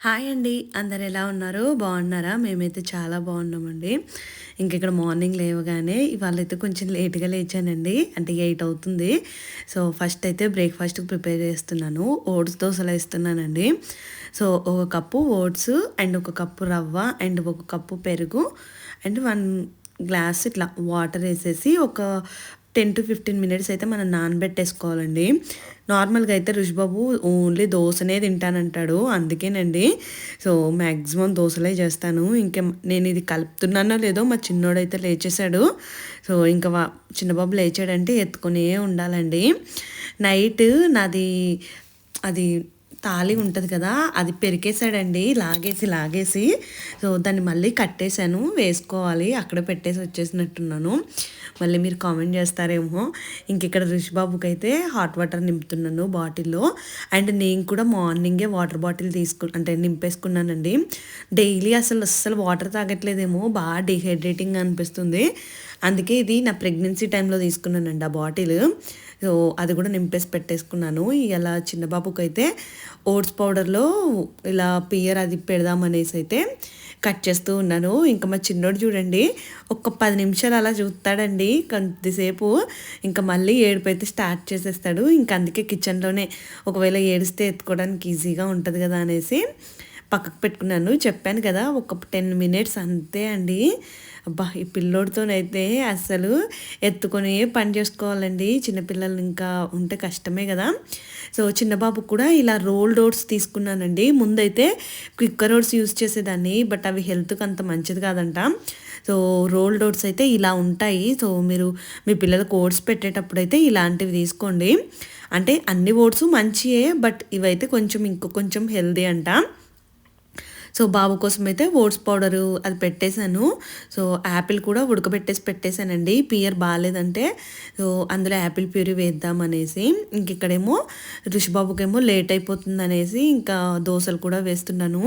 Hi అండి. అందరు ఎలా ఉన్నారు? బాగున్నారా? మేమైతే చాలా బాగున్నామండి. ఇంక ఇక్కడ మార్నింగ్ లేవగానే ఇవాళ అయితే కొంచెం లేట్గా లేచానండి. అంటే ఎయిట్ అవుతుంది. సో ఫస్ట్ అయితే బ్రేక్ఫాస్ట్కి ప్రిపేర్ చేస్తున్నాను. ఓట్స్ దోశలు వేస్తున్నానండి సో ఒక కప్పు ఓట్స్ అండ్ ఒక కప్పు రవ్వ అండ్ ఒక కప్పు పెరుగు అండ్ వన్ గ్లాస్ ఇట్లా వాటర్ వేసేసి ఒక టెన్ టు ఫిఫ్టీన్ మినిట్స్ అయితే మనం నానబెట్టేసుకోవాలండి. నార్మల్గా అయితే రుషిబాబు ఓన్లీ దోశనే తింటానంటాడు. అందుకేనండి. సో మ్యాక్సిమం దోశలే చేస్తాను. ఇంకా నేను ఇది కలుపుతున్నానో లేదో మా చిన్నోడైతే లేచేశాడు. సో ఇంకా వా చిన్నబాబు లేచాడంటే ఎత్తుకునే ఉండాలండి. నైట్ నాది అది తాళి ఉంటుంది కదా అది పెరికేసాడండి లాగేసి లాగేసి. సో దాన్ని మళ్ళీ కట్టేశాను వేసుకోవాలి అక్కడ పెట్టేసి వచ్చేసినట్టున్నాను. మళ్ళీ మీరు కామెంట్ చేస్తారేమో. ఇంక ఇక్కడ రిషిబాబుకి అయితే హాట్ వాటర్ నింపుతున్నాను బాటిల్లో. అండ్ నేను కూడా మార్నింగే వాటర్ బాటిల్ తీసుకు అంటే నింపేసుకున్నానండి. డైలీ అసలు అస్సలు వాటర్ తాగట్లేదేమో బాగా డిహైడ్రేటింగ్ అనిపిస్తుంది. అందుకే ఇది నా ప్రెగ్నెన్సీ టైంలో తీసుకున్నానండి ఆ బాటిల్. సో అది కూడా నింపేసి పెట్టేసుకున్నాను. ఇలా చిన్న బాబుకి అయితే ఓట్స్ పౌడర్లో ఇలా పియర్ అది పెడదామనేసి అయితే కట్ చేస్తూ ఉన్నాను. ఇంకా మా చిన్నోడు చూడండి ఒక పది నిమిషాలు అలా చూస్తాడండి కొద్దిసేపు. ఇంకా మళ్ళీ ఏడుపు అయితే స్టార్ట్ చేసేస్తాడు. ఇంకా అందుకే కిచెన్లోనే ఒకవేళ ఏడిస్తే ఎత్తుకోవడానికి ఈజీగా ఉంటుంది కదా అనేసి పక్కకు పెట్టుకున్నాను. చెప్పాను కదా ఒక టెన్ మినిట్స్ అంతే అండి. అబ్బా ఈ పిల్లోడితోనైతే అసలు ఎత్తుకొని పని చేసుకోవాలండి. చిన్నపిల్లలు ఇంకా ఉంటే కష్టమే కదా. సో చిన్నబాబు కూడా ఇలా రోల్ డోర్స్ తీసుకున్నానండి. ముందైతే క్విక్కర్ రోడ్స్ యూస్ చేసేదాన్ని బట్ అవి హెల్త్కి అంత మంచిది కాదంట. సో రోల్ డోర్స్ అయితే ఇలా ఉంటాయి. సో మీరు మీ పిల్లలకు ఓట్స్ పెట్టేటప్పుడు అయితే ఇలాంటివి తీసుకోండి. అంటే అన్ని ఓట్స్ మంచియే బట్ ఇవైతే కొంచెం ఇంకో కొంచెం హెల్దీ అంట. సో బాబు కోసం అయితే ఓట్స్ పౌడరు అది పెట్టేశాను. సో యాపిల్ కూడా ఉడకబెట్టేసి పెట్టేశానండి. పియర్ బాగాలేదంటే సో అందులో యాపిల్ ప్యూరీ వేద్దాం అనేసి. ఇంక ఇక్కడేమో ఋషిబాబుకేమో లేట్ అయిపోతుంది అనేసి ఇంకా దోశలు కూడా వేస్తున్నాను.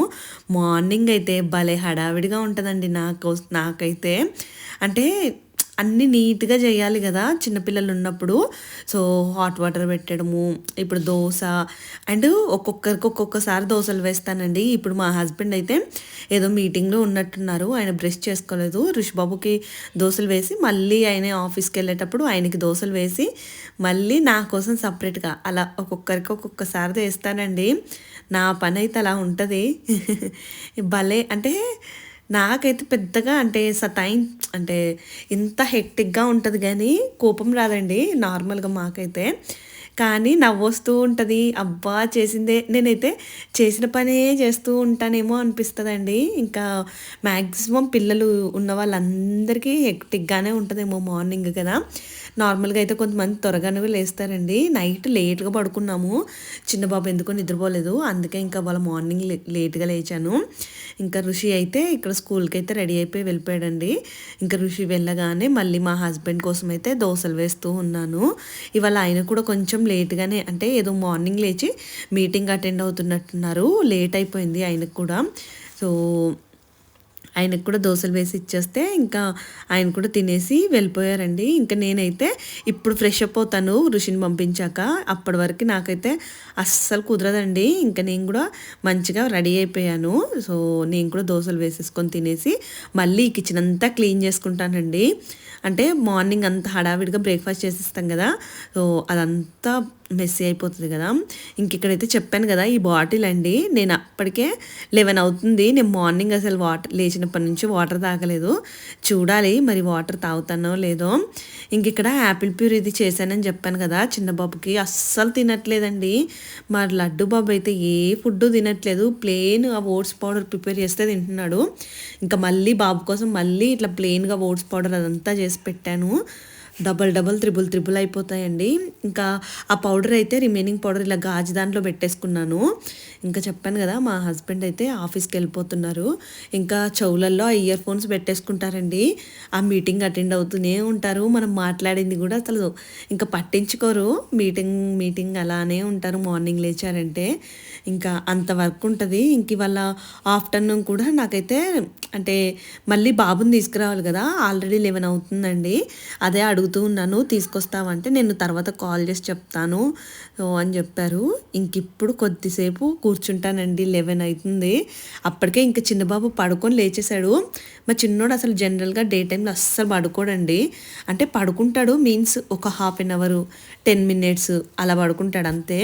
మార్నింగ్ అయితే భలే హడావిడిగా ఉంటుందండి నాకు నాకైతే. అంటే అన్నీ నీట్గా చేయాలి కదా చిన్నపిల్లలు ఉన్నప్పుడు. సో హాట్ వాటర్ పెట్టడము ఇప్పుడు దోశ అండ్ ఒక్కొక్కరికి ఒక్కొక్కసారి దోశలు వేస్తానండి. ఇప్పుడు మా హస్బెండ్ అయితే ఏదో మీటింగ్లో ఉన్నట్టున్నారు. ఆయన బ్రష్ చేసుకోలేదు. రుషిబాబుకి దోశలు వేసి మళ్ళీ ఆయన ఆఫీస్కి వెళ్ళేటప్పుడు ఆయనకి దోశలు వేసి మళ్ళీ నా కోసం సపరేట్గా అలా ఒక్కొక్కరికి ఒక్కొక్కసారి వేస్తానండి నా పని అయితే అలా ఉంటుంది. భలే అంటే నాకైతే పెద్దగా అంటే సతాయి అంటే ఇంత హెక్టిక్గా ఉంటుంది కానీ కోపం రాదండి నార్మల్గా మాకైతే. కానీ నవ్వొస్తూ ఉంటుంది. అబ్బా చేసిందే నేనైతే చేసిన పనే చేస్తూ ఉంటానేమో అనిపిస్తుందండి. ఇంకా మ్యాక్సిమం పిల్లలు ఉన్న వాళ్ళందరికీ హెక్టిక్గానే ఉంటుందేమో మార్నింగ్ కదా. నార్మల్గా అయితే కొంతమంది త్వరగానే లేస్తారండి. నైట్ లేట్గా పడుకున్నాము. చిన్న బాబు ఎందుకో నిద్రపోలేదు. అందుకే ఇంకా వాళ్ళ మార్నింగ్ లేట్గా లేచాను. ఇంకా ఋషి అయితే ఇక్కడ స్కూల్కి అయితే రెడీ అయిపోయి వెళ్ళిపోయాడండి. ఇంకా ఋషి వెళ్ళగానే మళ్ళీ మా హస్బెండ్ కోసం అయితే దోశలు వేస్తూ ఉన్నాను. ఇవాళ ఆయన కూడా కొంచెం లేట్గానే అంటే ఏదో మార్నింగ్ లేచి మీటింగ్ అటెండ్ అవుతున్నట్టున్నారు. లేట్ అయిపోయింది ఆయనకు కూడా. సో ఆయనకు కూడా దోశలు వేసి ఇచ్చేస్తే ఇంకా ఆయన కూడా తినేసి వెళ్ళిపోయారండి. ఇంకా నేనైతే ఇప్పుడు ఫ్రెష్ అప్ అవుతాను ఋషిని పంపించాక. అప్పటి వరకు నాకైతే అస్సలు కుదరదండి. ఇంకా నేను కూడా మంచిగా రెడీ అయిపోయాను. సో నేను కూడా దోశలు వేసేసుకొని తినేసి మళ్ళీ కిచెన్ అంతా క్లీన్ చేసుకుంటానండి. అంటే మార్నింగ్ అంతా హడావిడిగా బ్రేక్ఫాస్ట్ చేసేస్తాం కదా. సో అదంతా మెస్సీ అయిపోతుంది కదా. ఇంక ఇక్కడైతే చెప్పాను కదా ఈ బాటిల్ అండి. నేను అప్పటికే లెవెన్ అవుతుంది. నేను మార్నింగ్ అసలు వాటర్ లేచినప్పటి నుంచి వాటర్ తాగలేదు. చూడాలి మరి వాటర్ తాగుతానో లేదో. ఇంక ఇక్కడ యాపిల్ ప్యూర్ ఇది చేశానని చెప్పాను కదా చిన్న బాబుకి. అస్సలు తినట్లేదండి. మరి లడ్డు బాబు అయితే ఏ ఫుడ్ తినట్లేదు. ప్లెయిన్ ఆ ఓట్స్ పౌడర్ ప్రిపేర్ చేస్తే తింటున్నాడు. ఇంకా మళ్ళీ బాబు కోసం మళ్ళీ ఇట్లా ప్లెయిన్గా ఓట్స్ పౌడర్ అదంతా చేసి పెట్టాను. డబల్ డబల్ త్రిబుల్ త్రిబుల్ అయిపోతాయండి. ఇంకా ఆ పౌడర్ అయితే రిమైనింగ్ పౌడర్ ఇలా గాజు దాంట్లో పెట్టేసుకున్నాను. ఇంకా చెప్పాను కదా మా హస్బెండ్ అయితే ఆఫీస్కి వెళ్ళిపోతున్నారు. ఇంకా చెవులల్లో ఆ ఇయర్ ఫోన్స్ పెట్టేసుకుంటారండి. ఆ మీటింగ్ అటెండ్ అవుతూనే ఉంటారు. మనం మాట్లాడింది కూడా అసలు ఇంకా పట్టించుకోరు. మీటింగ్ మీటింగ్ అలానే ఉంటారు మార్నింగ్ లేచారంటే. ఇంకా అంత వర్క్ ఉంటుంది. ఇంక ఇవాళ ఆఫ్టర్నూన్ కూడా నాకైతే అంటే మళ్ళీ బాబుని తీసుకురావాలి కదా ఆల్రెడీ లెవెన్ అవుతుందండి. అదే అడుగుతూ ఉన్నాను తీసుకొస్తావంటే నేను తర్వాత కాల్ చేసి చెప్తాను అని చెప్పారు. ఇంక ఇప్పుడు కొద్దిసేపు కూర్చుంటానండి లెవెన్ అవుతుంది అప్పటికే ఇంకా చిన్నబాబు పడుకొని లేచేశాడు. మా చిన్నోడు అసలు జనరల్గా డే టైంలో అస్సలు పడుకోడండి. అంటే పడుకుంటాడు మీన్స్ ఒక half an hour ten minutes అలా పడుకుంటాడు అంతే.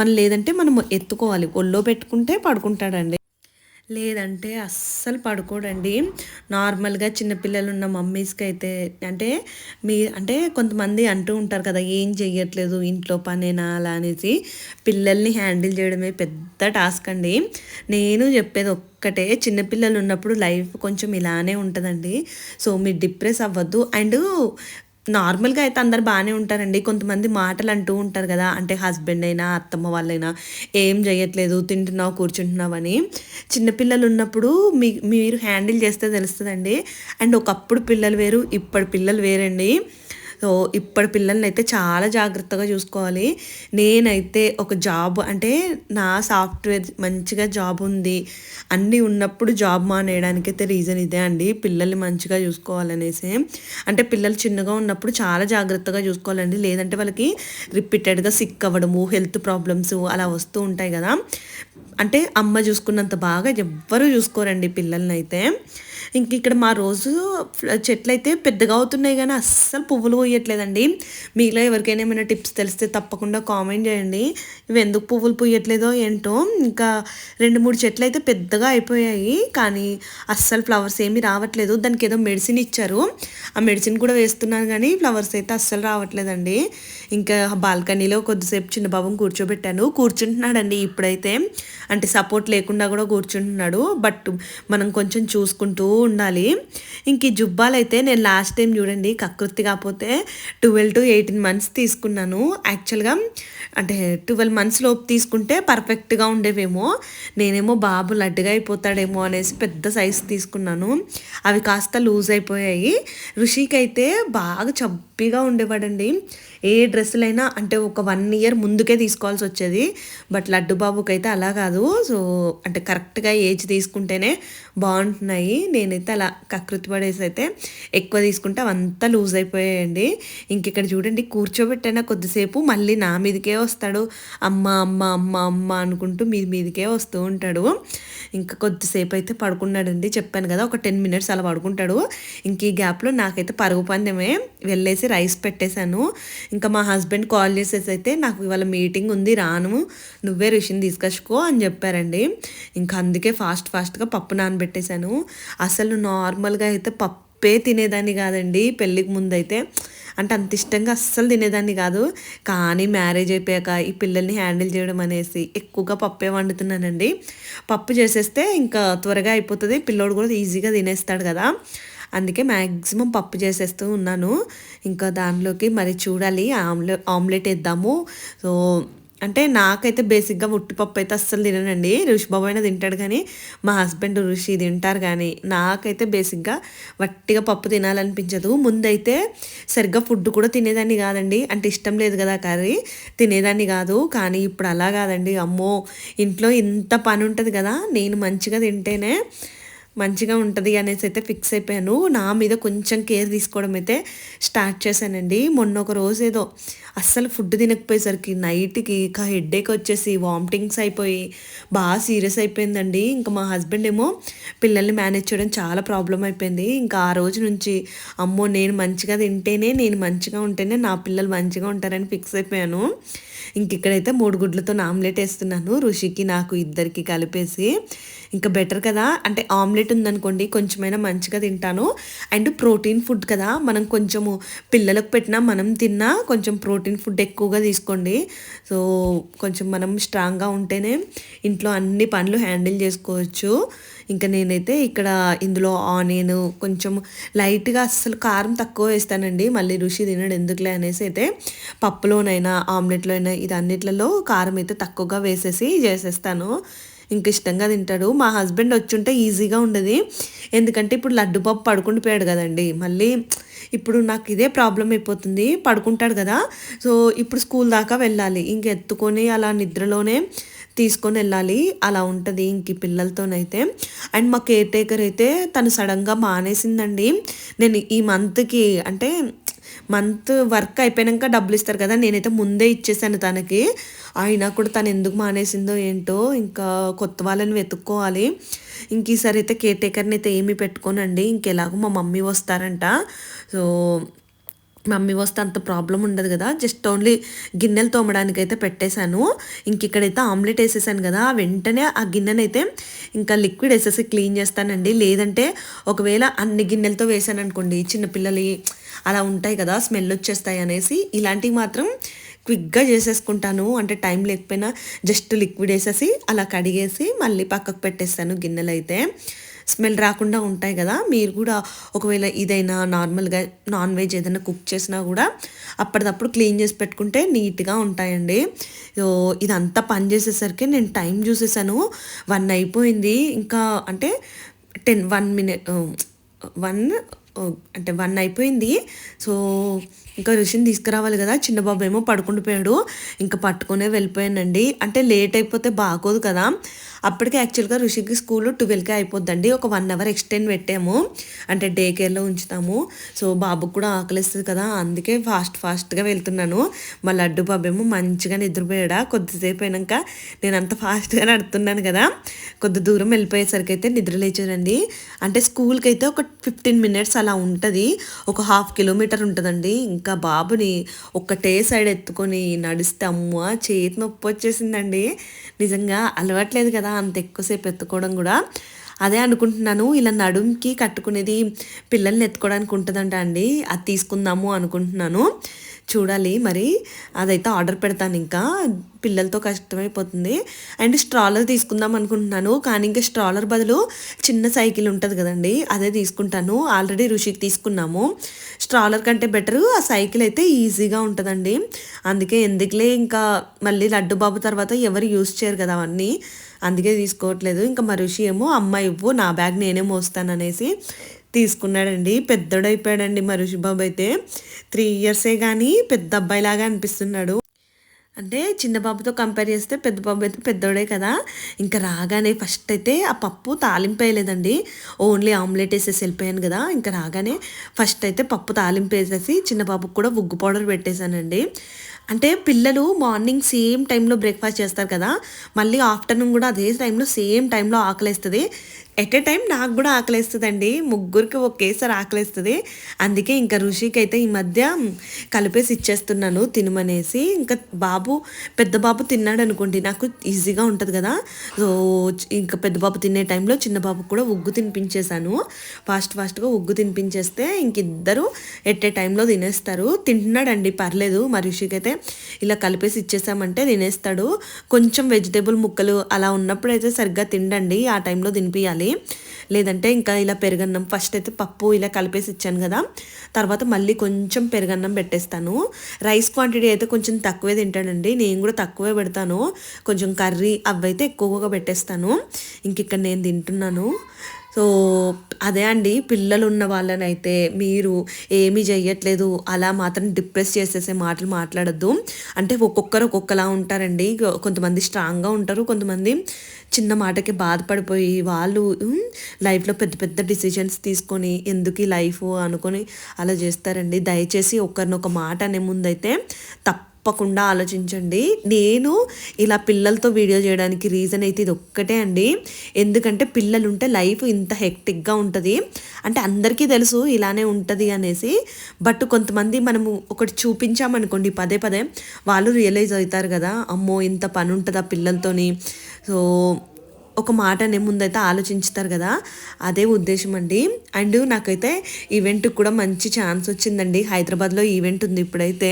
మనం లేదంటే మనం ఎత్తుకోవాలి ఒళ్ళో పెట్టుకుంటే పడుకుంటాడండి. లేదంటే అస్సలు పడుకోడండి. నార్మల్గా చిన్నపిల్లలు ఉన్న మమ్మీస్కి అయితే అంటే మీ అంటే కొంతమంది అంటూ ఉంటారు కదా ఏం చెయ్యట్లేదు ఇంట్లో పనేనా? అలా అనేసి. పిల్లల్ని హ్యాండిల్ చేయడమే పెద్ద టాస్క్ అండి. నేను చెప్పేది ఒక్కటే చిన్నపిల్లలు ఉన్నప్పుడు లైఫ్ కొంచెం ఇలానే ఉంటుందండి. సో మీరు డిప్రెస్ అవ్వద్దు. అండ్ నార్మల్గా అయితే అందరు బాగానే ఉంటారండి. కొంతమంది మాటలు అంటూ ఉంటారు కదా అంటే హస్బెండ్ అయినా అత్తమ్మ వాళ్ళైనా ఏం చేయట్లేదు తింటున్నావు కూర్చుంటున్నావు అని. చిన్నపిల్లలు ఉన్నప్పుడు మీ మీరు హ్యాండిల్ చేస్తే తెలుస్తుందండి. అండ్ ఒకప్పుడు పిల్లలు వేరు ఇప్పటి పిల్లలు వేరండి. సో ఇప్పటి పిల్లల్ని అయితే చాలా జాగ్రత్తగా చూసుకోవాలి. నేనైతే ఒక జాబ్ అంటే నా సాఫ్ట్వేర్ మంచిగా జాబ్ ఉంది. అన్నీ ఉన్నప్పుడు జాబ్ మానేయడానికి అయితే రీజన్ ఇదే అండి. పిల్లల్ని మంచిగా చూసుకోవాలనేసి. అంటే పిల్లలు చిన్నగా ఉన్నప్పుడు చాలా జాగ్రత్తగా చూసుకోవాలండి. లేదంటే వాళ్ళకి రిపీటెడ్గా సిక్ అవ్వడము హెల్త్ ప్రాబ్లమ్స్ అలా వస్తూ ఉంటాయి కదా. అంటే అమ్మ చూసుకున్నంత బాగా ఎవ్వరూ చూసుకోరండి పిల్లల్ని అయితే ఇంక ఇక్కడ మా రోజు చెట్లు అయితే పెద్దగా అవుతున్నాయి కానీ అస్సలు పువ్వులు పూయట్లేదండి. మీలో ఎవరికైనా ఏమైనా టిప్స్ తెలిస్తే తప్పకుండా కామెంట్ చేయండి. ఇవి ఎందుకు పువ్వులు పూయట్లేదో ఏంటో. ఇంకా రెండు మూడు చెట్లు అయితే పెద్దగా అయిపోయాయి కానీ అస్సలు ఫ్లవర్స్ ఏమీ రావట్లేదు. దానికి ఏదో మెడిసిన్ ఇచ్చారు. ఆ మెడిసిన్ కూడా వేస్తున్నాను కానీ ఫ్లవర్స్ అయితే అస్సలు రావట్లేదండి. ఇంకా బాల్కనీలో కొద్దిసేపు చిన్న బాబుని కూర్చోబెట్టాను. కూర్చుంటున్నాడండి ఇప్పుడైతే. అంటే సపోర్ట్ లేకుండా కూడా కూర్చుంటున్నాడు. బట్ మనం కొంచెం చూసుకుంటూ ఉండాలి. ఇంక ఈ జుబ్బాలు అయితే నేను లాస్ట్ టైం చూడండి కకృతి కాకపోతే ట్వెల్వ్ టు ఎయిటీన్ మంత్స్ తీసుకున్నాను. యాక్చువల్గా అంటే ట్వెల్వ్ మంత్స్ లోపు తీసుకుంటే పర్ఫెక్ట్గా ఉండేవేమో. నేనేమో బాబు లడ్డుగా అయిపోతాడేమో అనేసి పెద్ద సైజ్ తీసుకున్నాను. అవి కాస్త లూజ్ అయిపోయాయి. ఋషికి అయితే బాగా చబ్బిగా ఉండేవాడండి. ఏ డ్రెస్సులైనా అంటే ఒక వన్ ఇయర్ ముందుకే తీసుకోవాల్సి వచ్చేది. బట్ లడ్డు బాబుకి అయితే అలా కాదు. సో అంటే కరెక్ట్గా ఏజ్ తీసుకుంటేనే బాగుంటున్నాయి. నేను నేనైతే అలా కకృతి పడేసి అయితే ఎక్కువ తీసుకుంటే అవంతా లూజ్ అయిపోయాయండి. ఇంక ఇక్కడ చూడండి కూర్చోబెట్టైనా కొద్దిసేపు మళ్ళీ నా మీదకే వస్తాడు. అమ్మ అమ్మ అమ్మ అమ్మ అనుకుంటూ మీ మీదకే వస్తూ ఉంటాడు. ఇంకా కొద్దిసేపు అయితే పడుకున్నాడండి. చెప్పాను కదా ఒక టెన్ మినిట్స్ అలా పడుకుంటాడు. ఇంక ఈ గ్యాప్లో నాకైతే పరుగు పందెమే వెళ్ళేసి రైస్ పెట్టేశాను. ఇంకా మా హస్బెండ్ కాల్ చేసేసి అయితే నాకు ఇవాళ మీటింగ్ ఉంది రాను. నువ్వే రిషిని తీసుకొచ్చుకో అని చెప్పారండి. ఇంకా అందుకే ఫాస్ట్ ఫాస్ట్గా పప్పు నానబెట్టేశాను. అసలు అసలు నార్మల్గా అయితే పప్పే తినేదాన్ని కాదండి. పెళ్ళికి ముందైతే అంటే అంత ఇష్టంగా అస్సలు తినేదాన్ని కాదు. కానీ మ్యారేజ్ అయిపోయాక ఈ పిల్లల్ని హ్యాండిల్ చేయడం అనేసి ఎక్కువగా పప్పే వండుతున్నానండి. పప్పు చేసేస్తే ఇంకా త్వరగా అయిపోతుంది. పిల్లోడు కూడా ఈజీగా తినేస్తాడు కదా. అందుకే మ్యాక్సిమం పప్పు చేసేస్తూ ఉన్నాను. ఇంకా దానిలోకి మరి చూడాలి. ఆమ్లెట్ ఆమ్లెట్ వేద్దాము. సో అంటే నాకైతే బేసిక్గా ఉట్టిపప్పు అయితే అస్సలు తిననండి. ఋషి బాబు అయినా తింటాడు కానీ మా హస్బెండ్ ఋషి తింటారు కానీ నాకైతే బేసిక్గా వట్టిగా పప్పు తినాలనిపించదు. ముందైతే సరిగ్గా ఫుడ్ కూడా తినేదాన్ని కాదండి. అంటే ఇష్టం లేదు కదా కర్రీ తినేదాన్ని కాదు. కానీ ఇప్పుడు అలా కాదండి. అమ్మో ఇంట్లో ఇంత పని ఉంటుంది కదా నేను మంచిగా తింటేనే మంచిగా ఉంటుంది అనేసి అయితే ఫిక్స్ అయిపోయాను. నా మీద కొంచెం కేర్ తీసుకోవడం అయితే స్టార్ట్ చేశానండి. మొన్న ఒక రోజు ఏదో అస్సలు ఫుడ్ తినకపోయేసరికి నైట్కి ఇంకా హెడ్ఏక్ వచ్చేసి వామిటింగ్స్ అయిపోయి బాగా సీరియస్ అయిపోయిందండి. ఇంకా మా హస్బెండ్ ఏమో పిల్లల్ని మేనేజ్ చేయడం చాలా ప్రాబ్లం అయిపోయింది. ఇంకా ఆ రోజు నుంచి అమ్మో నేను మంచిగా తింటేనే నేను మంచిగా ఉంటేనే నా పిల్లలు మంచిగా ఉంటారని ఫిక్స్ అయిపోయాను. ఇంక ఇక్కడైతే మూడు గుడ్లతో ఆమ్లెట్ వేస్తున్నాను. ఋషికి నాకు ఇద్దరికి కలిపేసి. ఇంకా బెటర్ కదా. అంటే ఆమ్లెట్ ఉందనుకోండి కొంచెమైనా మంచిగా తింటాను. అండ్ ప్రోటీన్ ఫుడ్ కదా. మనం కొంచెము పిల్లలకు పెట్టినా మనం తిన్నా కొంచెం ప్రోటీన్ ఫుడ్ ఎక్కువగా తీసుకోండి. సో కొంచెం మనం స్ట్రాంగ్గా ఉంటేనే ఇంట్లో అన్ని పనులు హ్యాండిల్ చేసుకోవచ్చు. ఇంకా నేనైతే ఇక్కడ ఇందులో ఆనియన్ కొంచెం లైట్గా అస్సలు కారం తక్కువ వేస్తానండి. మళ్ళీ రుచి తినడు ఎందుకులే అనేసి అయితే పప్పులోనైనా ఆమ్లెట్లో అయినా ఇది అన్నిట్లలో కారం అయితే తక్కువగా వేసేసి చేసేస్తాను. ఇంక ఇష్టంగా తింటాడు. మా హస్బెండ్ వచ్చుంటే ఈజీగా ఉండదు. ఎందుకంటే ఇప్పుడు లడ్డు పప్పు పడుకుండిపోయాడు కదండి. మళ్ళీ ఇప్పుడు నాకు ఇదే ప్రాబ్లం అయిపోతుంది. పడుకుంటాడు కదా. సో ఇప్పుడు స్కూల్ దాకా వెళ్ళాలి. ఇంక ఎత్తుకొని అలా నిద్రలోనే తీసుకొని వెళ్ళాలి. అలా ఉంటుంది ఇంక పిల్లలతోనైతే. అండ్ మా కేర్ టేకర్ అయితే తను సడన్గా మానేసిందండి. నేను ఈ మంత్కి అంటే మంత్ వర్క్ అయిపోయాక డబ్బులు ఇస్తారు కదా నేనైతే ముందే ఇచ్చేసాను తనకి. అయినా కూడా తను ఎందుకు మానేసిందో ఏంటో ఇంకా కొత్త వాళ్ళని వెతుక్కోవాలి. ఇంక ఈసారి అయితే కేర్ టేకర్ని అయితే ఏమీ పెట్టుకోనండి. ఇంకెలాగో మా మమ్మీ వస్తారంట. సో మమ్మీ వస్తే అంత ప్రాబ్లం ఉండదు కదా. జస్ట్ ఓన్లీ గిన్నెలు తోమడానికి అయితే పెట్టేశాను. ఇంక ఇక్కడైతే ఆమ్లెట్ వేసేసాను కదా. వెంటనే ఆ గిన్నెనైతే ఇంకా లిక్విడ్ వేసేసి క్లీన్ చేస్తానండి. లేదంటే ఒకవేళ అన్ని గిన్నెలతో వేసాను అనుకోండి చిన్నపిల్లలు అలా ఉంటాయి కదా స్మెల్ వచ్చేస్తాయి అనేసి ఇలాంటివి మాత్రం క్విక్గా చేసేసుకుంటాను. అంటే టైం లేకపోయినా జస్ట్ లిక్విడ్ వేసేసి అలా కడిగేసి మళ్ళీ పక్కకు పెట్టేస్తాను గిన్నెలు అయితే స్మెల్ రాకుండా ఉంటాయి కదా మీరు కూడా ఒకవేళ ఇదైనా నార్మల్గా నాన్ వెజ్ ఏదైనా కుక్ చేసినా కూడా అప్పటిదప్పుడు క్లీన్ చేసి పెట్టుకుంటే నీట్గా ఉంటాయండి. సో ఇదంతా పని చేసేసరికి నేను టైం చూసేసాను. వన్ అయిపోయింది. ఇంకా అంటే టెన్ వన్ మినిట్ వన్ అంటే వన్ అయిపోయింది. సో ఇంకా ఋషిని తీసుకురావాలి కదా. చిన్న బాబు ఏమో పడుకుండిపోయాడు. ఇంకా పట్టుకునే వెళ్ళిపోయానండి. అంటే లేట్ అయిపోతే బాగోదు కదా. అప్పటికే యాక్చువల్గా ఋషికి స్కూల్ ట్వెల్వ్కే అయిపోద్దండి. ఒక వన్ అవర్ ఎక్స్టెండ్ పెట్టాము. అంటే డే కేర్లో ఉంచుతాము. సో బాబుకు కూడా ఆకలిస్తుంది కదా అందుకే ఫాస్ట్ ఫాస్ట్గా వెళ్తున్నాను. మా లడ్డు బాబు ఏమో మంచిగా నిద్రపోయాడా. కొద్దిసేపు అయినాక నేను అంత ఫాస్ట్గా నడుతున్నాను కదా. కొద్ది దూరం వెళ్ళిపోయేసరికి అయితే నిద్ర లేచారండి అంటే స్కూల్కి అయితే ఒక ఫిఫ్టీన్ మినిట్స్ అలా ఉంటుంది. ఒక హాఫ్ కిలోమీటర్ ఉంటుందండి. ఇంకా బాబుని ఒక్కటే సైడ్ ఎత్తుకొని నడిస్తే అమ్మ చేతి నొప్పి వచ్చేసిందండి. నిజంగా అలవాట్లేదు కదా అంత ఎక్కువసేపు ఎత్తుకోవడం కూడా. అదే అనుకుంటున్నాను ఇలా నడుంకి కట్టుకునేది పిల్లల్ని ఎత్తుకోవడానికి ఉంటుందంట అండి. అది తీసుకుందాము అనుకుంటున్నాను. చూడాలి. మరి అదైతే ఆర్డర్ పెడతాను ఇంకా. పిల్లలతో కష్టమైపోతుంది. అండ్ స్ట్రాలర్ తీసుకుందాం అనుకుంటున్నాను. కానీ ఇంకా స్ట్రాలర్ బదులు చిన్న సైకిల్ ఉంటుంది కదండి అదే తీసుకుంటాను. ఆల్రెడీ రుషికి తీసుకున్నాము. స్ట్రాలర్ కంటే బెటర్ ఆ సైకిల్ అయితే ఈజీగా ఉంటుందండి. అందుకే ఎందుకులే ఇంకా మళ్ళీ లడ్డు బాబు తర్వాత ఎవరు యూస్ చేయరు కదా అవన్నీ. అందుకే తీసుకోవట్లేదు. ఇంకా మా ఋషి ఏమో అమ్మ ఇవ్వు నా బ్యాగ్ నేనే మోస్తాననేసి తీసుకున్నాడండి. పెద్దోడైపోయాడండి మా ఋషి బాబు అయితే. త్రీ ఇయర్సే కానీ పెద్ద అబ్బాయిలాగా అనిపిస్తున్నాడు. అంటే చిన్న బాబుతో కంపేర్ చేస్తే పెద్ద బాబు అయితే పెద్దోడే కదా. ఇంకా రాగానే ఫస్ట్ అయితే ఆ పప్పు తాలింపు వేయలేదండి ఓన్లీ ఆమ్లెట్ వేసేసి వెళ్ళిపోయాను కదా. ఇంకా రాగానే ఫస్ట్ అయితే పప్పు తాలింపు వేసేసి చిన్న బాబుకు కూడా ఉగ్గు పౌడర్ పెట్టేశానండి. అంటే పిల్లలు మార్నింగ్ సేమ్ టైంలో బ్రేక్ఫాస్ట్ చేస్తారు కదా. మళ్ళీ ఆఫ్టర్నూన్ కూడా అదే టైంలో సేమ్ టైంలో ఆకలిస్తుంది. ఎట్ ఏ టైం నాకు కూడా ఆకలిస్తుందండి. ముగ్గురికి ఒకేసారి ఆకలిస్తుంది. అందుకే ఇంకా ఋషికి అయితే ఈ మధ్య కలిపేసి ఇచ్చేస్తున్నాను తినమనేసి. ఇంకా బాబు పెద్ద బాబు తిన్నాడు అనుకోండి నాకు ఈజీగా ఉంటుంది కదా. సో ఇంకా పెద్ద బాబు తినే టైంలో చిన్న బాబు కూడా ఉగ్గు తినిపించేశాను. ఫాస్ట్ ఫాస్ట్గా ఉగ్గు తినిపించేస్తే ఇంక ఇద్దరు ఎట్ ఏ టైంలో తినేస్తారు. తింటున్నాడండి పర్లేదు. మా ఋషికి అయితే ఇలా కలిపేసి ఇచ్చేసామంటే తినేస్తాడు. కొంచెం వెజిటేబుల్ ముక్కలు అలా ఉన్నప్పుడు అయితే సరిగ్గా తిండండి. ఆ టైంలో తినిపించాలి లేదంటే ఇంకా ఇలా పెరుగన్నం ఫస్ట్ అయితే పప్పు ఇలా కలిపేసి ఇచ్చాను కదా. తర్వాత మళ్ళీ కొంచెం పెరుగన్నం పెట్టేస్తాను. రైస్ క్వాంటిటీ అయితే కొంచెం తక్కువే తింటానండి. నేను కూడా తక్కువే పెడతాను. కొంచెం కర్రీ అవైతే ఎక్కువగా పెట్టేస్తాను. ఇంక ఇక్కడ నేను తింటున్నాను. సో అదే అండి పిల్లలు ఉన్న వాళ్ళనైతే మీరు ఏమీ చెయ్యట్లేదు అలా మాత్రం డిప్రెస్ చేసేసే మాటలు మాట్లాడద్దు. అంటే ఒక్కొక్కరు ఒక్కొక్కలా ఉంటారండి. కొంతమంది స్ట్రాంగ్గా ఉంటారు కొంతమంది చిన్న మాటకి బాధపడిపోయి వాళ్ళు లైఫ్లో పెద్ద పెద్ద డిసిషన్స్ తీసుకొని ఎందుకు ఈ లైఫ్ అనుకొని అలా చేస్తారండి. దయచేసి ఒకరినొక మాట అనే ముందైతే తప్ప తప్పకుండా ఆలోచించండి. నేను ఇలా పిల్లలతో వీడియో చేయడానికి రీజన్ అయితే ఇది ఒక్కటే అండి. ఎందుకంటే పిల్లలు ఉంటే లైఫ్ ఇంత హెక్టిక్గా ఉంటుంది. అంటే అందరికీ తెలుసు ఇలానే ఉంటుంది అనేసి. బట్ కొంతమంది మనము ఒకటి చూపించామనుకోండి పదే పదే వాళ్ళు రియలైజ్ అవుతారు కదా అమ్మో ఇంత పని ఉంటుందా పిల్లలతోని. సో ఒక మాట అనే ముందైతే ఆలోచించుతారు కదా అదే ఉద్దేశం అండి. అండ్ నాకైతే ఈవెంట్కి కూడా మంచి ఛాన్స్ వచ్చిందండి. హైదరాబాద్లో ఈవెంట్ ఉంది ఇప్పుడైతే.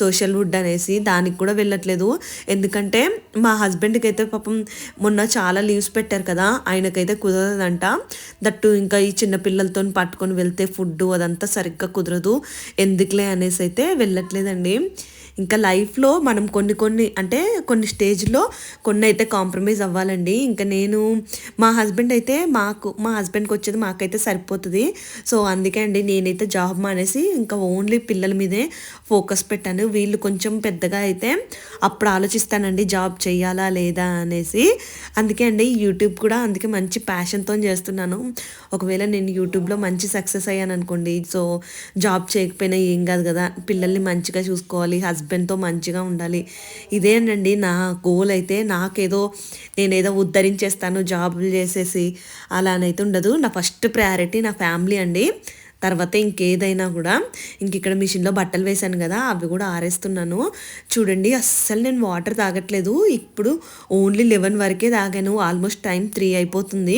సోషల్ వుడ్ అనేసి దానికి కూడా వెళ్ళట్లేదు. ఎందుకంటే మా హస్బెండ్కి అయితే పాపం మొన్న చాలా లీవ్స్ పెట్టారు కదా ఆయనకైతే కుదరదంట. దట్టు ఇంకా ఈ చిన్న పిల్లలతో పట్టుకొని వెళ్తే ఫుడ్ అదంతా సరిగ్గా కుదరదు. ఎందుకులే అనేసి అయితే వెళ్ళట్లేదండి. ఇంకా లైఫ్లో మనం కొన్ని కొన్ని అంటే కొన్ని స్టేజ్లో కొన్ని అయితే కాంప్రమైజ్ అవ్వాలండి. ఇంకా నేను మా హస్బెండ్ అయితే మాకు మా హస్బెండ్కి వచ్చేది మాకైతే సరిపోతుంది. సో అందుకే అండి నేనైతే జాబ్ మానేసి ఇంకా ఓన్లీ పిల్లల మీదే ఫోకస్ పెట్టాను. వీళ్ళు కొంచెం పెద్దగా అయితే అప్పుడు ఆలోచిస్తానండి జాబ్ చేయాలా లేదా అనేసి. అందుకే అండి యూట్యూబ్ కూడా అందుకే మంచి ప్యాషన్తో చేస్తున్నాను. ఒకవేళ నేను యూట్యూబ్లో మంచి సక్సెస్ అయ్యాను అనుకోండి సో జాబ్ చేయకపోయినా ఏం కాదు కదా పిల్లల్ని మంచిగా చూసుకోవాలి హస్బెండ్ హస్బెండ్తో మంచిగా ఉండాలి. ఇదేనండి నా గోల్ అయితే నాకేదో నేనేదో ఉద్ధరించేస్తాను జాబులు చేసేసి అలానైతే ఉండదు. నా ఫస్ట్ ప్రయారిటీ నా ఫ్యామిలీ అండి. తర్వాత ఇంకేదైనా కూడా ఇంక ఇక్కడ మిషన్లో బట్టలు వేశాను కదా అవి కూడా ఆరేస్తున్నాను. చూడండి అస్సలు నేను వాటర్ తాగట్లేదు. ఇప్పుడు ఓన్లీ లెవెన్ వరకే తాగాను. ఆల్మోస్ట్ టైం త్రీ అయిపోతుంది.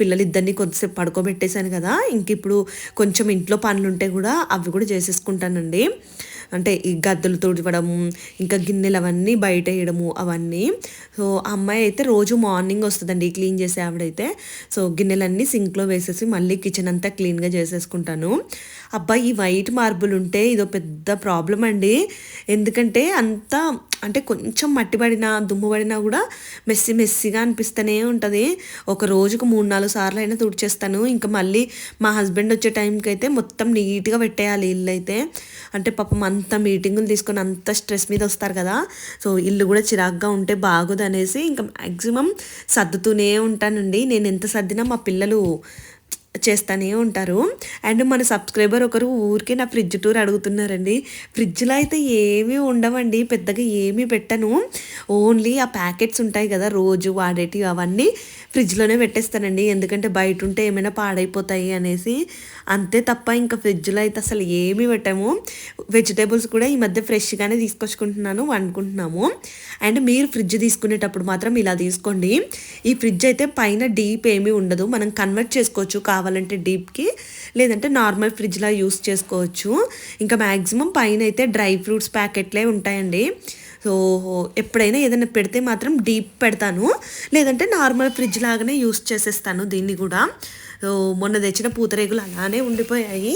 పిల్లలు ఇద్దరిని కొద్దిసేపు పడుకోబెట్టేశాను కదా ఇంక ఇప్పుడు కొంచెం ఇంట్లో పనులు ఉంటే కూడా అవి కూడా చేసేసుకుంటానండి. అంటే ఈ గద్దలు తుడవడం ఇంకా గిన్నెలు అవన్నీ బయట వేయడము అవన్నీ. సో ఆ అమ్మాయి అయితే రోజు మార్నింగ్ వస్తుందండి క్లీన్ చేసే ఆవిడైతే. సో గిన్నెలన్నీ సింక్లో వేసేసి మళ్ళీ కిచెన్ అంతా క్లీన్గా చేసేసుకుంటాను. అబ్బాయి ఈ వైట్ మార్బుల్ ఉంటే ఇదో పెద్ద ప్రాబ్లం అండి. ఎందుకంటే అంతా అంటే కొంచెం మట్టి పడినా దుమ్ము పడినా కూడా మెస్సి మెస్సిగా అనిపిస్తూనే ఉంటుంది. ఒక రోజుకు మూడు నాలుగు సార్లు అయినా తుడిచేస్తాను. ఇంకా మళ్ళీ మా హస్బెండ్ వచ్చే టైంకి అయితే మొత్తం నీట్గా పెట్టేయాలి ఇల్లు అయితే అంటే పాపం అంత మీటింగులు తీసుకొని అంత స్ట్రెస్ మీద వస్తారు కదా. సో ఇల్లు కూడా చిరాగ్గా ఉంటే బాగోదు అనేసి ఇంకా మ్యాక్సిమం సర్దుతూనే ఉంటానండి. నేను ఎంత సర్దినా మా పిల్లలు చేస్తూనే ఉంటారు. అండ్ మన సబ్స్క్రైబర్ ఒకరు ఊరికే నా ఫ్రిడ్జ్ టూర్ అడుగుతున్నారండి. ఫ్రిడ్జ్లో అయితే ఏమీ ఉండవండి. పెద్దగా ఏమీ పెట్టను. ఓన్లీ ఆ ప్యాకెట్స్ ఉంటాయి కదా రోజు వాడేటివి అవన్నీ ఫ్రిడ్జ్లోనే పెట్టేస్తానండి. ఎందుకంటే బయట ఉంటే ఏమైనా పాడైపోతాయి అనేసి. అంతే తప్ప ఇంకా ఫ్రిడ్జ్లో అయితే అసలు ఏమీ పెట్టాము. వెజిటేబుల్స్ కూడా ఈ మధ్య ఫ్రెష్గానే తీసుకొచ్చుకుంటున్నాను వండుకుంటున్నాము. అండ్ మీరు ఫ్రిడ్జ్ తీసుకునేటప్పుడు మాత్రం ఇలా తీసుకోండి. ఈ ఫ్రిడ్జ్ అయితే పైన డీప్ ఏమీ ఉండదు. మనం కన్వర్ట్ చేసుకోవచ్చు. కావాలంటే డీప్కి లేదంటే నార్మల్ ఫ్రిడ్జ్లా యూస్ చేసుకోవచ్చు. ఇంకా మ్యాక్సిమం పైన అయితే డ్రై ఫ్రూట్స్ ప్యాకెట్లే ఉంటాయండి. సో ఎప్పుడైనా ఏదైనా పెడితే మాత్రం డీప్ పెడతాను. లేదంటే నార్మల్ ఫ్రిడ్జ్ లాగానే యూస్ చేసేస్తాను దీన్ని కూడా. సో మొన్న తెచ్చిన పూతరేగులు అలానే ఉండిపోయాయి.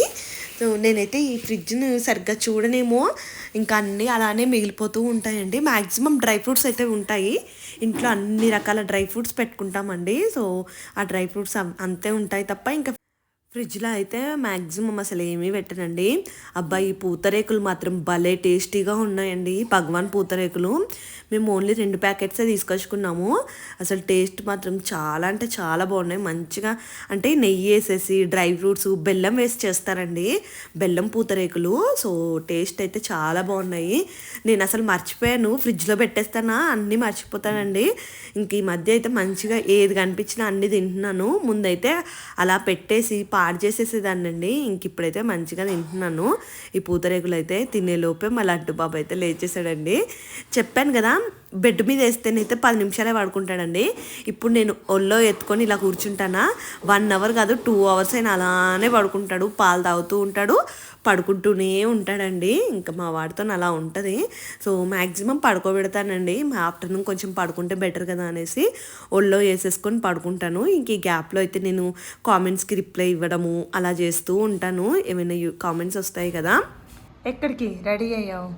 సో నేనైతే ఈ ఫ్రిడ్జ్ని సరిగ్గా చూడనేమో. ఇంకా అన్నీ అలానే మిగిలిపోతూ ఉంటాయండి. మ్యాక్సిమం డ్రై ఫ్రూట్స్ అయితే ఉంటాయి. ఇంట్లో అన్ని రకాల డ్రై ఫ్రూట్స్ పెట్టుకుంటామండి. సో ఆ డ్రై ఫ్రూట్స్ అంతే ఉంటాయి తప్ప ఇంకా ఫ్రిడ్జ్లో అయితే మ్యాక్సిమం అసలు ఏమీ పెట్టనండి. అబ్బాయి పూతరేకులు మాత్రం భలే టేస్టీగా ఉన్నాయండి. భగవాన్ పూతరేకులు. మేము ఓన్లీ రెండు ప్యాకెట్సే తీసుకొచ్చుకున్నాము. అసలు టేస్ట్ మాత్రం చాలా అంటే చాలా బాగున్నాయి. మంచిగా అంటే నెయ్యి వేసేసి డ్రై ఫ్రూట్స్ బెల్లం వేసి చేస్తారండి. బెల్లం పూతరేకులు. సో టేస్ట్ అయితే చాలా బాగున్నాయి. నేను అసలు మర్చిపోయాను. ఫ్రిడ్జ్లో పెట్టేస్తానా? అన్నీ మర్చిపోతానండి. ఇంక ఈ మధ్య అయితే మంచిగా ఏది కనిపించినా అన్నీ తింటున్నాను. ముందైతే అలా పెట్టేసి పాడు చేసేసేదాన్ని అండి ఇంక ఇప్పుడైతే మంచిగా తింటున్నాను. ఈ పూతరేకులు అయితే తినేలోపే మా లడ్డు బాబు అయితే లేచేసాడండి చెప్పాను కదా బెడ్ మీద వేస్తేనైతే పది నిమిషాలే పడుకుంటాడండి. ఇప్పుడు నేను ఒళ్ళో ఎత్తుకొని ఇలా కూర్చుంటానా? వన్ అవర్ కాదు టూ అవర్స్ అయినా అలానే పడుకుంటాడు. పాలు తాగుతూ ఉంటాడు పడుకుంటూనే ఉంటాడండి. ఇంకా మా వాడితో అలా ఉంటుంది. సో మ్యాక్సిమం పడుకోబెడతానండి. మా ఆఫ్టర్నూన్ కొంచెం పడుకుంటే బెటర్ కదా అనేసి ఒళ్ళో వేసేసుకొని పడుకుంటాను. ఇంక ఈ గ్యాప్లో అయితే నేను కామెంట్స్కి రిప్లై ఇవ్వడము అలా చేస్తూ ఉంటాను. ఏమైనా కామెంట్స్ వస్తాయి కదా? ఎక్కడికి? రెడీ అయ్యావు?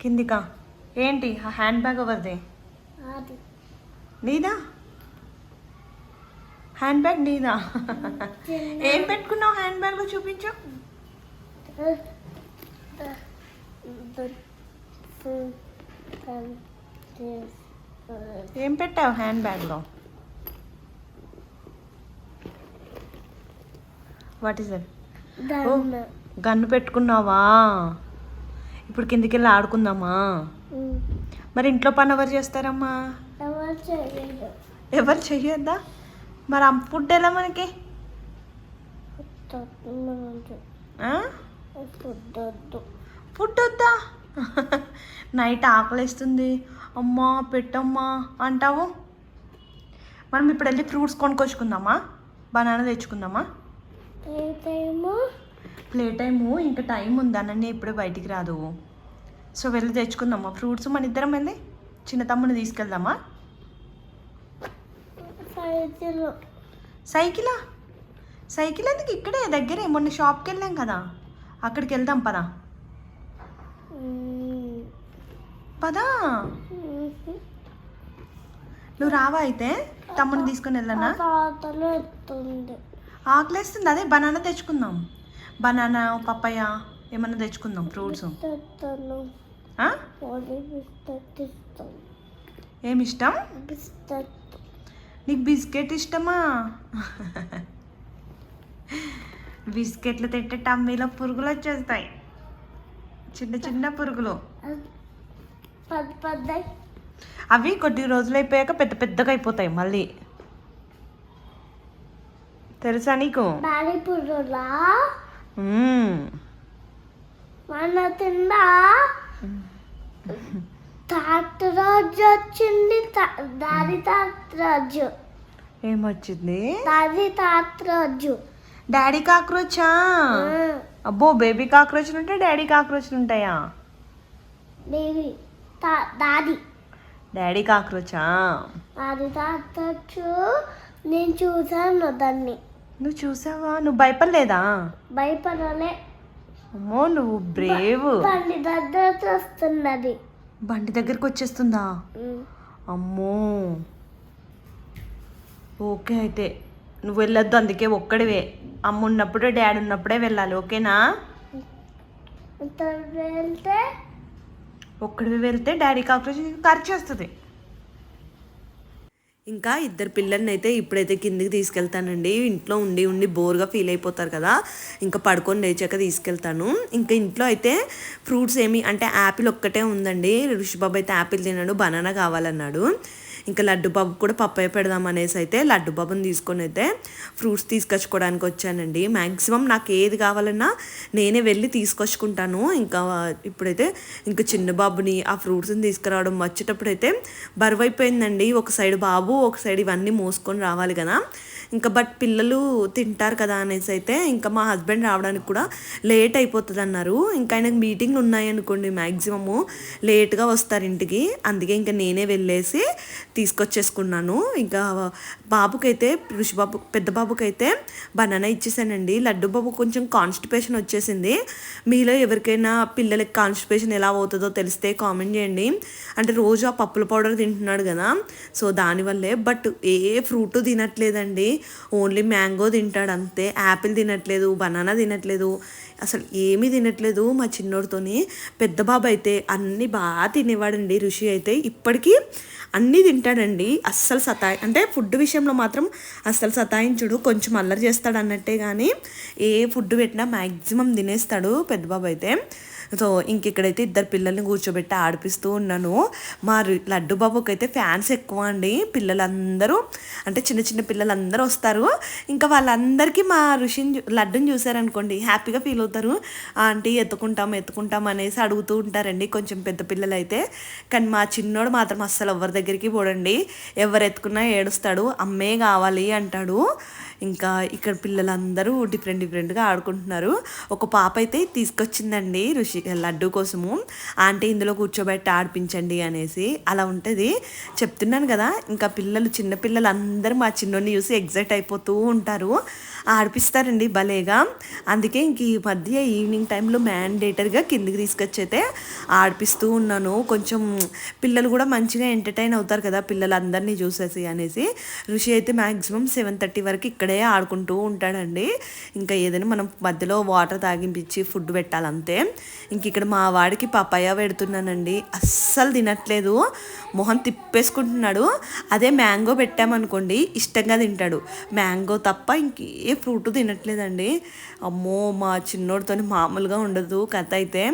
కిందికా? ఏంటి? ఆ హ్యాండ్ బ్యాగ్ ఎవరిది? నీదా. హ్యాండ్ బ్యాగ్ నీదా? ఏం పెట్టుకున్నావు హ్యాండ్ బ్యాగ్లో చూపించు. ఏం పెట్టావు హ్యాండ్ బ్యాగ్లో? వాట్ ఇస్ దట్ గన్ను పెట్టుకున్నావా? ఇప్పుడు కిందికి వెళ్ళి ఆడుకుందామా మరి ఇంట్లో పని ఎవరు చేస్తారమ్మా? ఎవరు చెయ్యొద్దా? మరి ఫుడ్ ఎలా మనకి? ఫుడ్ వద్దా నైట్ ఆకలిస్తుంది. అమ్మా పెట్టమ్మా అంటావు? మనం ఇప్పుడు వెళ్ళి ఫ్రూట్స్ కొనుక్కొచ్చుకుందామా? బనానా తెచ్చుకుందామా? ప్లే టైము ఇంకా టైం ఉంది? అనన్య ఇప్పుడే బయటికి రాదు. సో వెళ్ళి తెచ్చుకుందామా? ఫ్రూట్స్ మన ఇద్దరం వెళ్ళి చిన్న తమ్ముని తీసుకెళ్దామా? సైకిలా. సైకిల్? ఎందుకు ఇక్కడే? దగ్గరే. మొన్న షాప్కి వెళ్ళాం కదా. అక్కడికి వెళ్దాం పదా. పదా. నువ్వు రావా అయితే? తమ్ముని తీసుకొని వెళ్ళనా? ఆకలేస్తుంది. అదే బనానా తెచ్చుకుందాం. బనానా పప్పయ్య ఏమన్నా తెచ్చుకుందాం ఫ్రూట్స్? ఏమి ఇష్టం? నీకు బిస్కెట్ ఇష్టమా? బిస్కెట్లు తింటే టమ్మీలో పురుగులు వచ్చేస్తాయి. చిన్న చిన్న పురుగులు. అవి కొద్ది రోజులు అయిపోయాక పెద్ద పెద్దగా అయిపోతాయి మళ్ళీ. తెలుసా నీకు. మన తింద? తాతరాజు వచ్చింది తా- దాని తాతరాజు. ఏమొచ్చింది? దాని తాతరాజు. డాడీ కాక్రోచా? అబ్బో బేబీ కాక్రోచ్లు ఉంటాయి డాడీ కాక్రోచ్లు ఉంటాయా? తా- దాది డాడీ కాక్రోచా? దాని తాతరాజు నేను చూసాను దాన్ని. నువ్వు చూసావా? నువ్వు భయపడలేదా? భయపడలే. అమ్మో నువ్వు బ్రేవ్. బండి దగ్గర చూస్తున్నది. బండి దగ్గరికి వచ్చేస్తుందా. అమ్మో. ఓకే అయితే నువ్వు వెళ్ళొద్దు అందుకే ఒక్కడివే. అమ్మ ఉన్నప్పుడు డాడీ ఉన్నప్పుడే వెళ్ళాలి ఓకేనా? వెళ్తే ఒక్కడివి వెళ్తే డాడీ కాక్రోచ్ ఖర్చేస్తుంది ఇంకా ఇద్దరు పిల్లల్ని అయితే ఇప్పుడైతే కిందికి తీసుకెళ్తానండి. ఇంట్లో ఉండి ఉండి బోర్గా ఫీల్ అయిపోతారు కదా. ఇంకా పడుకొని లేచాక తీసుకెళ్తాను. ఇంకా ఇంట్లో అయితే ఫ్రూట్స్ ఏమి అంటే యాపిల్ ఒక్కటే ఉందండి. ఋషిబాబు అయితే యాపిల్ తిన్నాడు బనానా కావాలన్నాడు. ఇంకా లడ్డు బాబు కూడా పప్పయ్య పెడదాం అనేసి అయితే లడ్డు బాబుని తీసుకొని అయితే ఫ్రూట్స్ తీసుకొచ్చుకోవడానికి వచ్చానండి. మ్యాక్సిమం నాకు ఏది కావాలన్నా నేనే వెళ్ళి తీసుకొచ్చుకుంటాను. ఇంకా ఇప్పుడైతే ఇంకా చిన్న బాబుని ఆ ఫ్రూట్స్ని తీసుకురావడం వచ్చేటప్పుడు అయితే బరువు అయిపోయిందండి ఒక సైడ్ బాబు ఒక సైడ్ ఇవన్నీ మోసుకొని రావాలి కదా. ఇంకా బట్ పిల్లలు తింటారు కదా అనేసి అయితే ఇంకా మా హస్బెండ్ రావడానికి కూడా లేట్ అయిపోతుంది అన్నారు ఇంకా ఆయనకు మీటింగ్లు ఉన్నాయనుకోండి మ్యాక్సిమము లేట్గా వస్తారు ఇంటికి. అందుకే ఇంకా నేనే వెళ్ళేసి తీసుకొచ్చేసుకున్నాను. ఇంకా బాబుకైతే ఋషిబాబు పెద్ద బాబుకైతే బనానా ఇచ్చేసానండి. లడ్డు బాబు కొంచెం కాన్స్టిపేషన్ వచ్చేసింది. మీలో ఎవరికైనా పిల్లలకి కాన్స్టిపేషన్ ఎలా అవుతుందో తెలిస్తే కామెంట్ చేయండి. అంటే రోజు ఆ పప్పుల పౌడర్ తింటున్నాడు కదా. సో దానివల్లే. బట్ ఏ ఫ్రూట్ తినట్లేదండి. ఓన్లీ మ్యాంగో తింటాడు అంతే. యాపిల్ తినట్లేదు బనానా తినట్లేదు అసలు ఏమీ తినట్లేదు మా చిన్నోడితోని. పెద్ద బాబు అయితే అన్నీ బాగా తినేవాడండి. ఋషి అయితే ఇప్పటికీ అన్నీ తింటాడండి. అస్సలు సతాయి అంటే ఫుడ్ విషయంలో మాత్రం అస్సలు సతాయించుడు. కొంచెం అల్లరి చేస్తాడు అన్నట్టే కానీ ఏ ఫుడ్ పెట్టినా మ్యాక్సిమం తినేస్తాడు పెద్ద బాబు అయితే. సో ఇంక ఇక్కడైతే ఇద్దరు పిల్లల్ని కూర్చోబెట్టి ఆడిపిస్తూ ఉన్నాను. మా లడ్డు బాబుకి అయితే ఫ్యాన్స్ ఎక్కువ అండి. పిల్లలందరూ అంటే చిన్న చిన్న పిల్లలందరూ వస్తారు. ఇంకా వాళ్ళందరికీ మా ఋషిని చూ- లడ్డుని చూసారనుకోండి హ్యాపీగా ఫీల్ అవుతారు. ఆంటీ ఎత్తుకుంటాం ఎత్తుకుంటాం అనేసి అడుగుతూ ఉంటారండి కొంచెం పెద్ద పిల్లలు అయితే కానీ మా చిన్నోడు మాత్రం అస్సలు ఎవరి దగ్గరికి పోడండి. ఎవరు ఎత్తుకున్నా ఏడుస్తాడు. అమ్మే కావాలి అంటాడు. ఇంకా ఇక్కడ పిల్లలందరూ డిఫరెంట్ డిఫరెంట్గా ఆడుకుంటున్నారు. ఒక పాప అయితే తీసుకొచ్చిందండి ఋషి లడ్డు కోసము. ఆంటీ ఇందులో కూర్చోబెట్టి ఆడిపించండి అనేసి అలా ఉంటుంది. చెప్తున్నాను కదా ఇంకా పిల్లలు చిన్నపిల్లలు అందరూ మా చిన్నోన్ని చూసి ఎగ్జైట్ అయిపోతూ ఉంటారు. ఆడిపిస్తారండి భలేగా. అందుకే ఇంక ఈ మధ్య ఈవినింగ్ టైంలో మ్యాండేటరీగా కిందికి తీసుకొచ్చి అయితే ఆడిపిస్తూ ఉన్నాను. కొంచెం పిల్లలు కూడా మంచిగా ఎంటర్టైన్ అవుతారు కదా పిల్లలందరినీ చూసేసి అనేసి. ఋషి అయితే మ్యాక్సిమం సెవెన్ థర్టీ వరకు ఇక్కడే ఆడుకుంటూ ఉంటాడండి. ఇంకా ఏదైనా మనం మధ్యలో వాటర్ తాగింపించి ఫుడ్ పెట్టాలంతే. ఇంక ఇక్కడ మా వాడికి పపాయ పెడుతున్నానండి. అస్సలు తినట్లేదు. మొహం తిప్పేసుకుంటున్నాడు. అదే మ్యాంగో పెట్టామనుకోండి ఇష్టంగా తింటాడు. మ్యాంగో తప్ప ఇంకే ఫ్రూట్ తినట్లేదండి. అమ్మో మా చిన్నోడితో మామూలుగా ఉండదు కథ అయితే.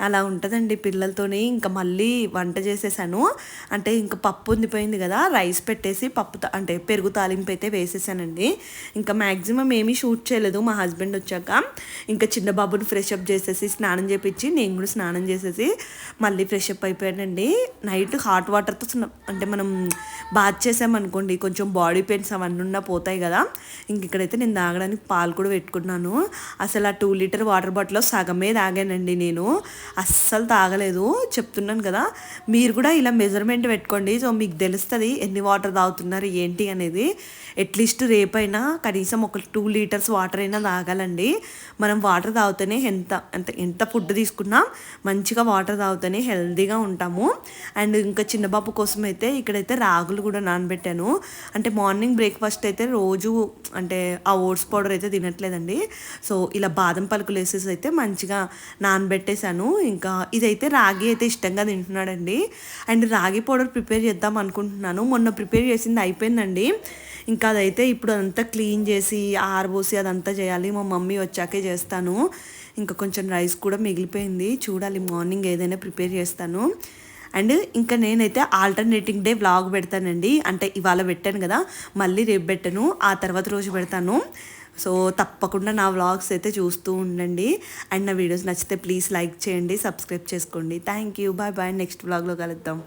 అలా ఉంటుందండి పిల్లలతోని. ఇంకా మళ్ళీ వంట చేసేసాను. అంటే ఇంకా పప్పు ఉండిపోయింది కదా రైస్ పెట్టేసి పప్పు అంటే పెరుగు తాలింపు అయితే వేసేసానండి. ఇంకా మ్యాక్సిమం ఏమీ షూట్ చేయలేదు. మా హస్బెండ్ వచ్చాక ఇంకా చిన్న బాబుని ఫ్రెష్ అప్ చేసేసి స్నానం చేపించి నేను కూడా స్నానం చేసేసి మళ్ళీ ఫ్రెష్ అప్ అయిపోయానండి. నైట్ హాట్ వాటర్తో అంటే మనం బాత్ చేసామనుకోండి కొంచెం బాడీ పెయిన్స్ అవన్నీ ఉన్నా పోతాయి కదా. ఇంక ఇక్కడైతే నేను తాగడానికి పాలు కూడా పెట్టుకున్నాను. అసలు ఆ టూ లీటర్ వాటర్ బాటిల్లో సగమే తాగానండి నేను. అస్సలు తాగలేదు చెప్తున్నాను కదా. మీరు కూడా ఇలా మెజర్మెంట్ పెట్టుకోండి. సో మీకు తెలుస్తుంది ఎన్ని వాటర్ తాగుతున్నారు ఏంటి అనేది. అట్లీస్ట్ రేపైనా కనీసం ఒక టూ లీటర్స్ వాటర్ అయినా తాగాలండి. మనం వాటర్ తాగితేనే ఎంత ఎంత ఎంత ఫుడ్ తీసుకున్నా మంచిగా వాటర్ తాగితేనే హెల్తీగా ఉంటాము. అండ్ ఇంకా చిన్న బాబు కోసం అయితే ఇక్కడైతే రాగులు కూడా నానబెట్టాను. అంటే మార్నింగ్ బ్రేక్ఫాస్ట్ అయితే రోజు అంటే ఆ ఓట్స్ పౌడర్ అయితే తినట్లేదండి. సో ఇలా బాదం పలుకులు వేసేసి అయితే మంచిగా నానబెట్టేశాను. ఇంకా ఇదైతే రాగి అయితే ఇష్టంగా తింటున్నాడండి. అండ్ రాగి పౌడర్ ప్రిపేర్ చేద్దాం అనుకుంటున్నాను. మొన్న ప్రిపేర్ చేసింది అయిపోయిందండి. ఇంకా అదైతే ఇప్పుడు అంతా క్లీన్ చేసి ఆరబోసి అదంతా చేయాలి. మా మమ్మీ వచ్చాకే చేస్తాను. ఇంకా కొంచెం రైస్ కూడా మిగిలిపోయింది. చూడాలి మార్నింగ్ ఏదైనా ప్రిపేర్ చేస్తాను. అండ్ ఇంకా నేనైతే ఆల్టర్నేటింగ్ డే వ్లాగ్ పెడతానండి. అంటే ఇవాళ పెట్టాను కదా మళ్ళీ రేపు పెట్టాను. ఆ తర్వాత రోజు పెడతాను. సో తప్పకుండా నా వ్లాగ్స్ అయితే చూస్తూ ఉండండి. అండ్ నా వీడియోస్ నచ్చితే ప్లీజ్ లైక్ చేయండి సబ్స్క్రైబ్ చేసుకోండి. Thank you. Bye bye. Next వ్లాగ్లో కలుద్దాం.